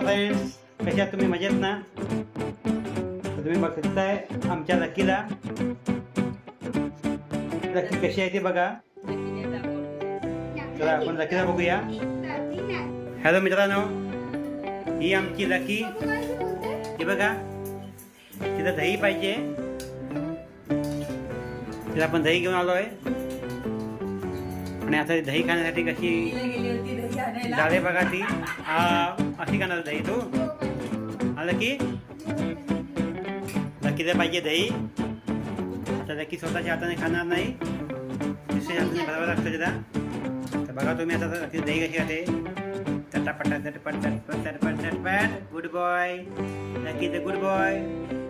Friends कशा तुम्ही मजेत ना? तुम्ही तुम्ही बघताय आमच्या लकीला. लकी कशी आहे ती बघा. चला आपण लकीला बघूया. हॅलो मित्रांनो ही आमची लकी. ही बघा. तिला दही पाहिजे. तिला आपण दही घेऊन आलो आहे आणि आता दही खाण्यासाठी कशी झाले बघा ती. अशी खाणार दही तू. आलं की लकीला पाहिजे दही. आता लकी स्वतःच्या हाताने खाणार नाही. दुसऱ्या हाताने भरावं लागतं तिला. तर बघा तुम्ही आता लकी दही कशी खाते. चटापटा चटपट चटपट चटपट चटपट. Good boy Lucky the good boy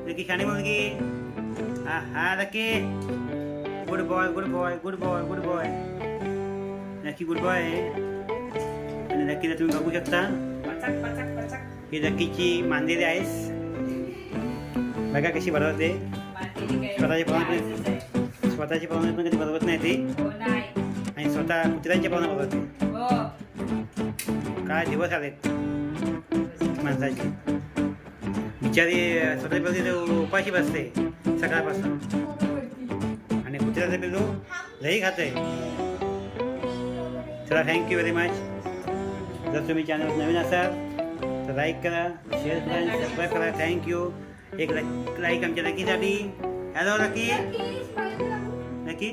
Lucky शाणी मुलगी. हा हा Lucky. Good boy good boy good boy good boy Lucky good boy आहे आणि लकीला तुम्ही बघू शकता ही लकीची मांदेली आहेस बघा कशी बनवते स्वतःची बनवते स्वतःची बनवणे पण कधी बनवत नाही ती आणि स्वतः कुत्र्यांच्या बनवत बनवते काय दिवस आलेत माणसाचे बिचारी स्वतः बिलू उपाशी बसते सकाळपासून आणि कुत्र्याचं बिलू दही खाते चला थँक्यू व्हेरी मच जर तुम्ही चॅनल नवीन असाल तर लाईक करा शेअर करा आणि सबस्क्राईब करा. थँक्यू एक लाईक आमच्या लकीसाठी हॅलो लकी लकी